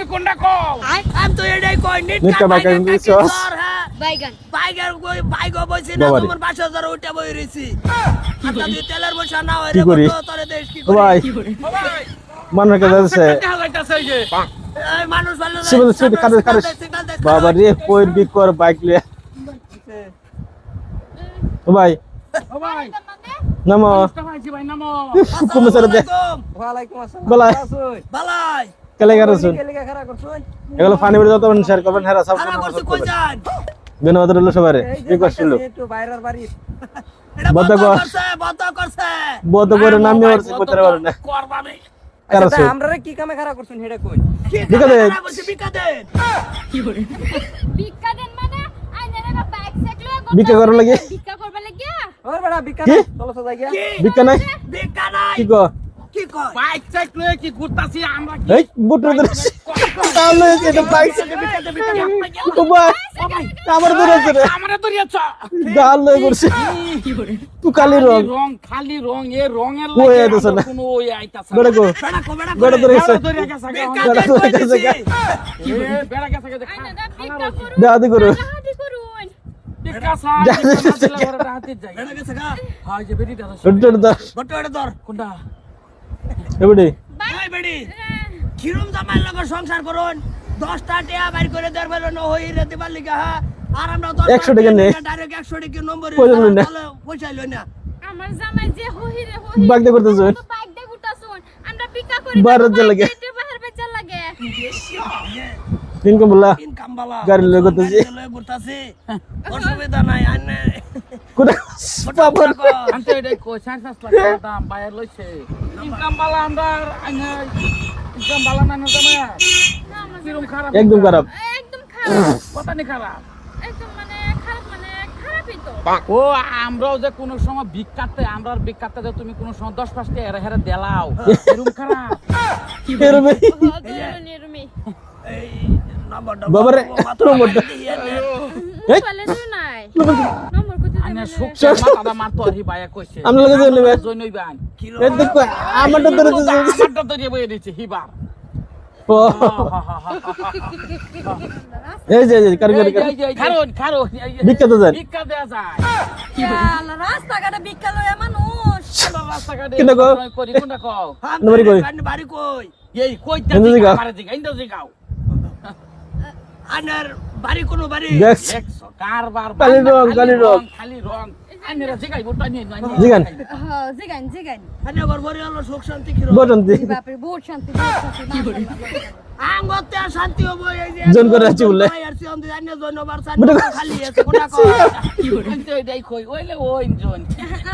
তুমি কোনটা কও? আমি তো এটাই কই নিট নিটকা বাইক আমি দিছি, বাইগান। কই বাইক বইছি না তোমার পাঁচ হাজার উঠে বই রইছি আপনার যদি তেলের পয়সা না হয় কি রে তোরে দেশ কি করি? ভাই মানুষ কাছে যাচ্ছে। এই মানুষ ভালো বাবা রে কই বিক কর বাইক লিয়ে। ও ভাই ও ভাই নামো। নামো দে। আসসালামু আলাইকুম। ওয়ালাইকুম আসসালাম বলাই। বালাই। কেলে গেছেন কে লেখা খারাপ করছুন এগুলো ফানি বেড়ে যত শেয়ার করবেন হ্যাঁ সব খারাপ করছে কই যান? ধন্যবাদ রইল সবার কি করছিল একটু বাইরের বাড়ি। এটা বদ্ধ করছে বন্ধ করছে। বদ করে নামি ওরছে করতে পারে না। কার আচ্ছা আমরা কি কামে খারাপ করছুন হেডা কই? কি বিকা দে। খারাপ করছে বিকা দেন মানে? আইনারে না বাইক সাইকেল ভিক্ষা করার লাগি? ভিক্ষা করবার লাগিয়া? ওর বড়া বিকা কি? চলো তো যাই গিয়া বিকা নাই? বিকা নাই। কি কো কি কয়? বাইক চাইক লয়ে কি ঘুরতাছি আমরা কি এই বুট ধরে তাহলে এটা বাইক ও ভাই আমার ধরে আছে রে। আমারে ধরিয়াছ গাল লয়ে করছে। তুই কালি রং। রং খালি রং এ রঙের ওই লাগে আইতাছে আমরা না। কোনো ওই আইতাছে বেড়া কো বেড়া কো বেড়া বেড়া ধরে গেছে ধরিয়া গেছে গা। বিকা বেড়া দেন ধরে কই গেছে। গা। দিছি। এ, বেড়া গেছে গা, খা- আইনারে ভিক্ষা করুন। দেহাদি করো। হাদি করুন। টিকা সা, যা, টিকা যা, না দিলে যা। ঘরে হাতে যাই। বেড়া গেছে গা। হয় যে বেরিটা আছে। ছোট ছোট দা বটো এটা ধর। কোনটা? এবারে? এই বেড়ি কিরম জামাইর লগে সংসার করুন? দশটা টিয়া বাইর করে দেড় বেলা ন হই রে দিবার লিগা হ্যাঁ? আর আমরা দশ 100 টাকা নে। ডাইরেক্ট একশো টাকা নম্বর পয়সা লই না। আমার জামাই যে হহি রে হহি বাগ দে করতেছ। বাইক দে গুটাছুন আমরা ভিক্ষা করি বারত যে লাগে। বাহার বেচা লাগে। বলা ইনকাম বালা গাড়ি লই করতেছি। গাড়ি লই ঘুরতাছি। অসুবিধা নাই। আনে একদম খারাপ মানে মানে ও আমরাও যে কোনো সময় ভিক্ষাতে আমরা ভিক্ষাতে যে তুমি কোনো সময় দশ পাঁচটা হেরে হেরে দেলাও এরম খারাপ এই নাম্বারটা নম্বরটা। দিয়ে নে। এই বলে তো নাই নম্বর কত আইনে দেবে সুখ মাথাটা মারতো আর হি বাইয়া কইছে। আমি লগে যাই নেবে। জইনই বান এই দেখো আমারটা ধরে দিছে আমারটা বইয়ে দিচ্ছে হিবার ও। এই যে এই কারি কারি কারি খারুন খারুন। ভিক্ষা তো যান ভিক্ষা দেয়া যায়। রাস্তাঘাটে ভিক্ষা লয়া মানুষ। রাস্তাঘাটে? কিনা গো? করি কোনটা কও? বাড়ি কই? বাড়ি- কই? এই কইতা জিগাও। মারে জিগাও ইন্দো জিগাও আনার বাড়ি কোন বাড়ি। কারবার খালি রং, খালি রং। খালি রং। শান্তি কিরো বহুত শান্তি শান্তি আঙ্গতে হব এই যে জন করে আছি বলে। ভাই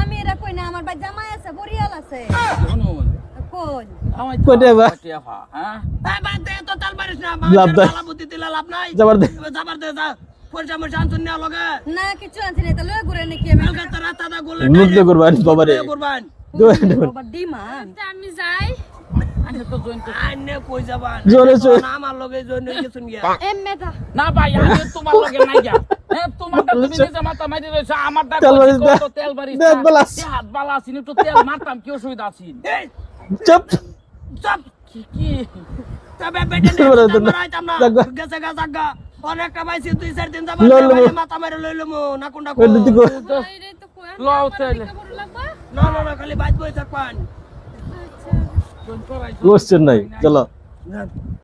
আমি এরা কই না আমার বাই জামাই আছে বরিয়াল আছে। কোন? আমার কয়টা বা? হ্যাঁ? বাদ দে তো তাল মারিস না লাভ নাই। যাবার দে। যাবার দে যা। আমি। যাই। আচ্ছা জোরে। না, আমার লগে জয়েন গেছুন গিয়া। এম মেধা। না ভাই আমি তোমার লগে নাই যা হ্যাঁ তোমার তুমি নিজে মাথা মারি রইছো আমার তেল। এ হাত বালা একটু তেল মারতাম কি অসুবিধা আছিন এই চুপ। চুপ। কি কি? তবে বেটে না। গেছে গা। জাগা অনেকটা পাইছি দুই চার দিন যাবা মাথা মেরে লই লমু না কোনটা লও না না না খালি বাইজ বই থাকবান। কোশ্চেন নাই চলো